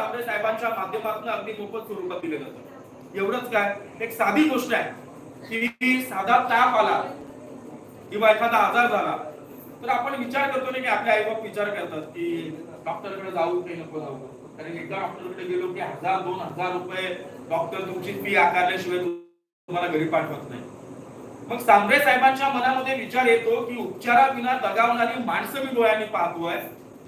साबळे साहेबांच्या माध्यमातून अगदी मोफत स्वरूपात दिलं जातं. एवढंच काय? एक साधी गोष्ट आहे की साधा ताप आला किंवा एखादा आजार झाला तर आपण विचार करतो ना की आपले आई बाप विचार करतात की डॉक्टरकडे जाऊ की नको जाऊ. कारण एकदा डॉक्टरकडे गेलो की हजार दोन हजार रुपये डॉक्टर तुमची फी आकारल्याशिवाय तुम्हाला घरी पाठवत नाही. मग सांबरे साहेबांच्या मनामध्ये विचार येतो की उपचाराविना दगावणारी माणसं मी डोळ्यांनी पाहतोय.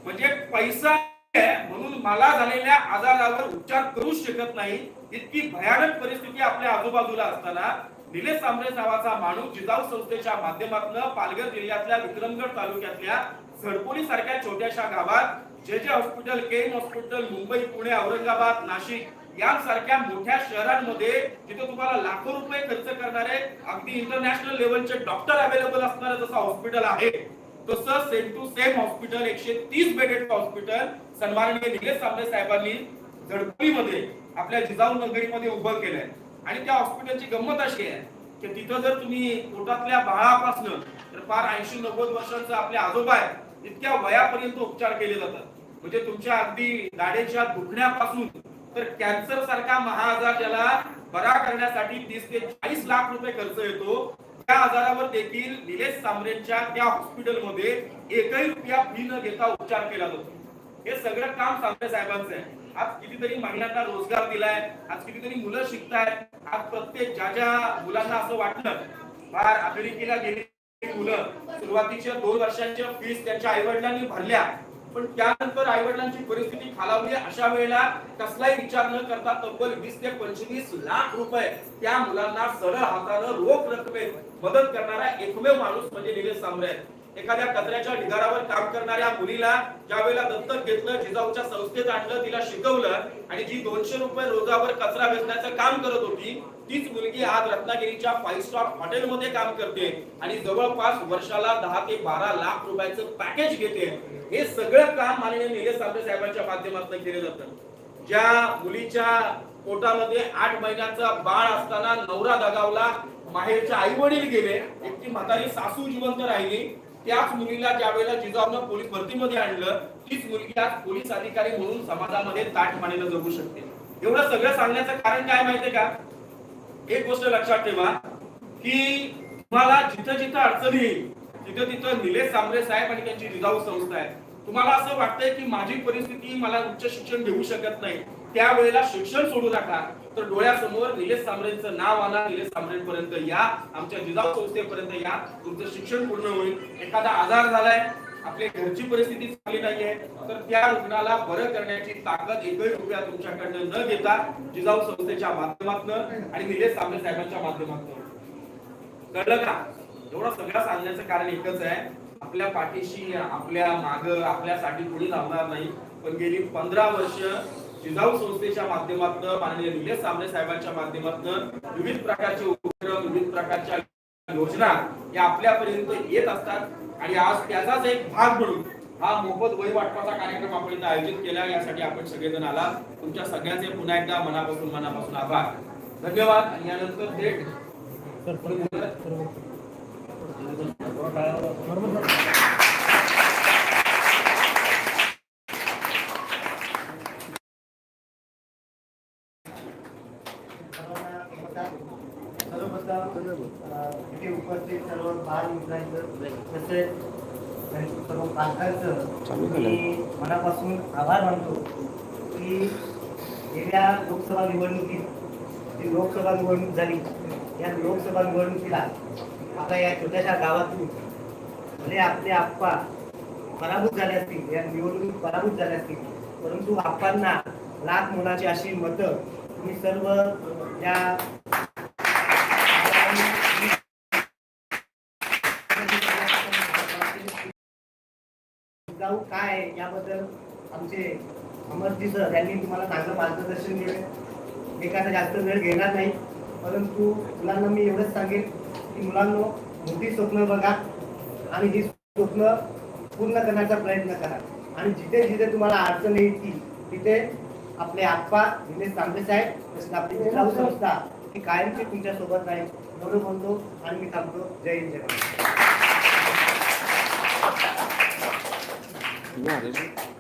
म्हणजे पैसा म्हणून मला झालेल्या आजारावर उपचार करू शकत नाही इतकी भयानक परिस्थिती आपल्या आजूबाजूला असताना निलेश सांबरे नावाचा माणूस जिजाऊ संस्थेच्या माध्यमातून पालघर जिल्ह्यातल्या विक्रमगड तालुक्यातल्या झडपोली सारख्या छोट्याशा गावात जे जे hospital KEM hospital Mumbai Pune Aurangabad Nashik यांसारख्या मोठ्या शहरांमध्ये जिथे तुम्हाला लाखो रुपये खर्च करणारे अगदी इंटरनॅशनल लेवलचे डॉक्टर अवेलेबल असणारे जसं हॉस्पिटल आहे. तसं सेम टू सेम हॉस्पिटल एकशे तीस बेडेड हॉस्पिटल सन्माननीय निलेश सामने साहेबांनी झडपोलीमध्ये आपल्या जिजाऊ नगरीमध्ये उभं केलंय. आणि त्या हॉस्पिटलची गंमत अशी आहे की तिथं जर तुम्ही पोटातल्या बाळापासनं तर फार ऐंशी नव्वद वर्षांचा आपले आजोबा आहे इतक्या वयापर्यंत उपचार केले जातात. म्हणजे तुमच्या अगदी दाढेच्या दुखण्यापासून तर कॅन्सर सारखा महाआजार ज्याला बरा करण्यासाठी तीस ते चाळीस लाख रुपये खर्च येतो त्या आजारावर देखील निलेश सांबरेंच्या त्या हॉस्पिटलमध्ये एकही रुपया फी न घेता उपचार केला जातो. हे सगळं काम सांबरे साहेबांचं आहे. आज कितीतरी महिलांना रोजगार दिलाय आज कितीतरी मुलं शिकतायत आज प्रत्येक ज्या ज्या मुलांना असं वाटलं बाहेर अमेरिकेला गेली मुलं सुरुवातीच्या दोन वर्षांच्या फीस त्यांच्या आई वडिलांनी भरल्या. पण त्यानंतर आई वडिलांची परिस्थिती खालावली अशा वेळेला कसलाही विचार न करता तब्बल वीस ते पंचवीस लाख रुपये त्या मुलांना सरळ हातानं रोख रकमेत मदत करणारा एकमेव माणूस म्हणजे निलेश सांबरे आहे एखाद्या कचऱ्याच्या ढिगारावर काम करणाऱ्या मुलीला ज्या वेळेला दत्तक घेतलं जिजाऊच्या संस्थेत आणलं तिला शिकवलं आणि जी दोनशे रुपये रोजावर कचरा वेचण्याचं काम करत होती तीच मुलगी आज रत्नागिरीच्या फाईव्ह स्टार हॉटेलमध्ये काम करते आणि जवळपास वर्षाला दहा ते बारा लाख रुपयाचं पॅकेज घेते. हे सगळं काम माननीय निलेश सांबरे साहेबांच्या माध्यमातून केलं जातं. ज्या मुलीच्या पोटामध्ये आठ महिन्याचा बाळ असताना नवरा दगावला माहेरच्या आई वडील गेले एकटी म्हातारी सासू जिवंत राहिली त्याच मुलीला ज्या वेळेला जिजाऊनं पोलीस भरतीमध्ये आणलं तीच मुलगी आज पोलीस अधिकारी म्हणून समाजामध्ये ताट मानेला जगू शकते. एवढं सगळं सांगण्याचं कारण काय माहितीये का? एक गोष्ट लक्षात ठेवा की तुम्हाला जिथं जिथं अडचण येईल तिथं तिथं निलेश सांबरे साहेब आणि त्यांची जिजाऊ संस्था आहे. तुम्हाला असं वाटतंय की माझी परिस्थिती मला उच्च शिक्षण घेऊ शकत नाही. त्यावेळेला शिक्षण सोडू नका. तर डोळ्यासमोर निलेश सांबरेंचं नाव आणा निलेश सांबरेंपर्यंत या. आमच्या जिजाऊ संस्थेपर्यंत या. तुमचं शिक्षण पूर्ण होईल. एखादा आजार झालाय. आपली घरची परिस्थिती चांगली नाहीये. तर त्या रुग्णाला बरं करण्याची ताकद एकही रुपया तुमच्याकडनं न घेता जिजाऊ संस्थेच्या माध्यमातून आणि निलेश सांबरे साहेबांच्या माध्यमातून. कळलं का? एवढं सगळं सांगण्याचं कारण एकच आहे. आपल्या पाठीशी आपल्या माग आपल्यासाठी कोणी लावणार नाही. पण गेली पंधरा वर्ष जिजाऊ संस्थेच्या माध्यमातून माननीय निलेश सांबरे साहेबांच्या माध्यमातून विविध प्रकारचे उपक्रम विविध प्रकारच्या योजना या आपल्यापर्यंत येत असतात. आणि आज त्याचाच एक भाग म्हणून हा मोफत वही वाटपाचा कार्यक्रम आपण इथं आयोजित केला. यासाठी आपण सगळेजण आला तुमच्या सगळ्यांचे पुन्हा एकदा मनापासून मनापासून आभार. धन्यवाद. आणि यानंतर थेट उपस्थित सर्व बाल मित्रांचं तसेच सर्व पालकांचं मी मनापासून आभार मानतो की गेल्या लोकसभा निवडणुकीत जी लोकसभा निवडणूक झाली या लोकसभा निवडणुकीला आपल्या या छोट्याशा गावातून भले आपले आप्पा पराभूत झाले असतील या निवडणूक पराभूत झाले असतील परंतु आप्पांना लाख मुलाची अशी मतं मी सर्व या जाऊ काय आहे याबद्दल आमचे अमरजी सर यांनी तुम्हाला चांगलं मार्गदर्शन दिले एखादा जास्त वेळ घेणार नाही परंतु मुलांना मी एवढंच सांगेन की मुलांनो मोठी स्वप्न बघा आणि ही स्वप्न पूर्ण करण्याचा प्रयत्न करा. आणि जिथे जिथे तुम्हाला अडचण येईल तिथे आपले आप्पा दिनेश तांबे साहेब तसेच आपली जिल्हा संस्था ही कायमची तुमच्यासोबत राहील म्हणून म्हणतो आणि मी थांबतो. जय हिंद जय महाराष्ट्र. Não,